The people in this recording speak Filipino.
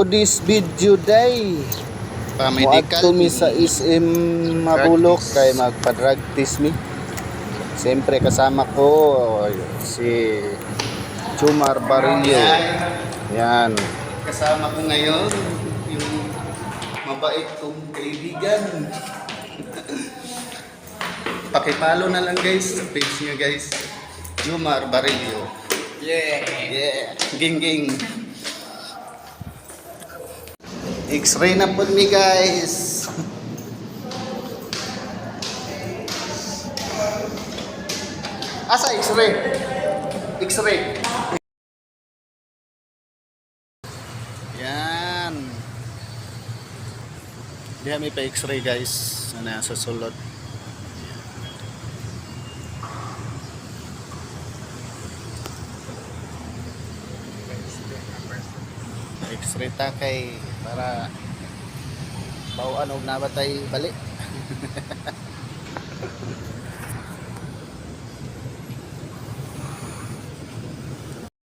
today's video day. Muadto mi sa SM Mabulok kay magpa-drug test mi. Siyempre kasama ko si Chumar Barillo. Yan. Kasama ko ngayon yung mabait kong kaibigan. Pakipalo na lang guys sa page niya guys. Chumar Barillo. Yeah. Yeah, ging ging. X-ray na po mi guys. Asa X-ray? X-ray. Yan. Diha may pa X-ray guys. Na nasa sulod. X-ray ta kay para bawaan og nabatay bali.